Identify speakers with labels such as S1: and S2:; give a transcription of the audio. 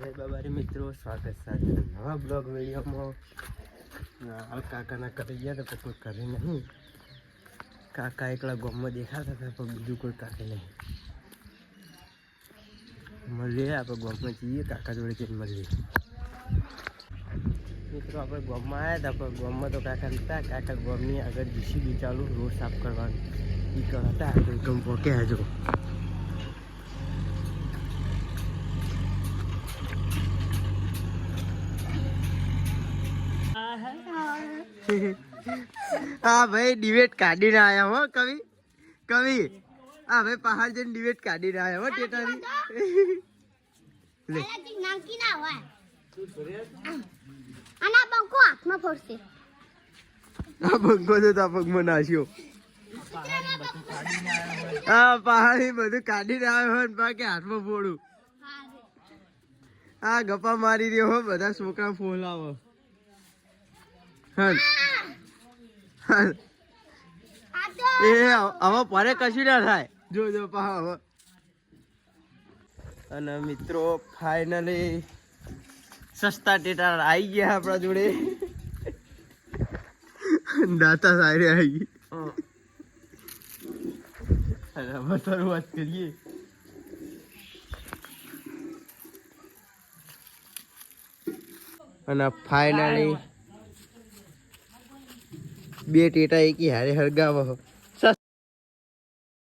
S1: જય બાબારી મિત્રો, સ્વાગત આજના નવા બ્લોગ વિડીયોમાં. કાકાના ઘરે ગયા પણ કોઈ ઘરે નહીં. કાકા એકલા ગામમાં દેખાતા હતા, પણ બીજું કોઈ કાકે નહીં. મળીએ આપણે ગામમાં જઈએ, કાકા જોડે જઈને મળીએ. મિત્રો, આપણે ગામમાં આવ્યા હતા, પણ ગામમાં તો કાકા હતા કાકા ગામની આગળ જીસીબી ચાલુ, રોડ સાફ કરવાનું. એ કરતા, તો એકદમ પોકે હજુ હા ભાઈ ડિબેટ કાઢીને આવ્યા હો કવિ. કવિ હા ભાઈ પહાડ જઈને ડિબેટ કાઢીને આવ્યા હો ટેટાની. લે.
S2: નાંકી ના હોય. આના બંકો હાથમાં ફોડશે
S1: આ બંકો તો તા પગમાં નાખ્યો હા પહાડી બધું કાઢીને આવ્યો હોય ને પાકે હાથમાં ફોડું. આ ગપ્પા મારી રહ્યો હો બધા છોકરા ફોલાવો એ હવે પરે કશું ના થાય. જો જો પા હવે અને મિત્રો ફાઇનલી સસ્તા ટેટા આવી ગયા આપણા જોડે. દાતા સારે આવી ગઈ હવે શરૂઆત કરીએ. અને ફાઇનલી બે ટેટા એકી હારે હળગાવો.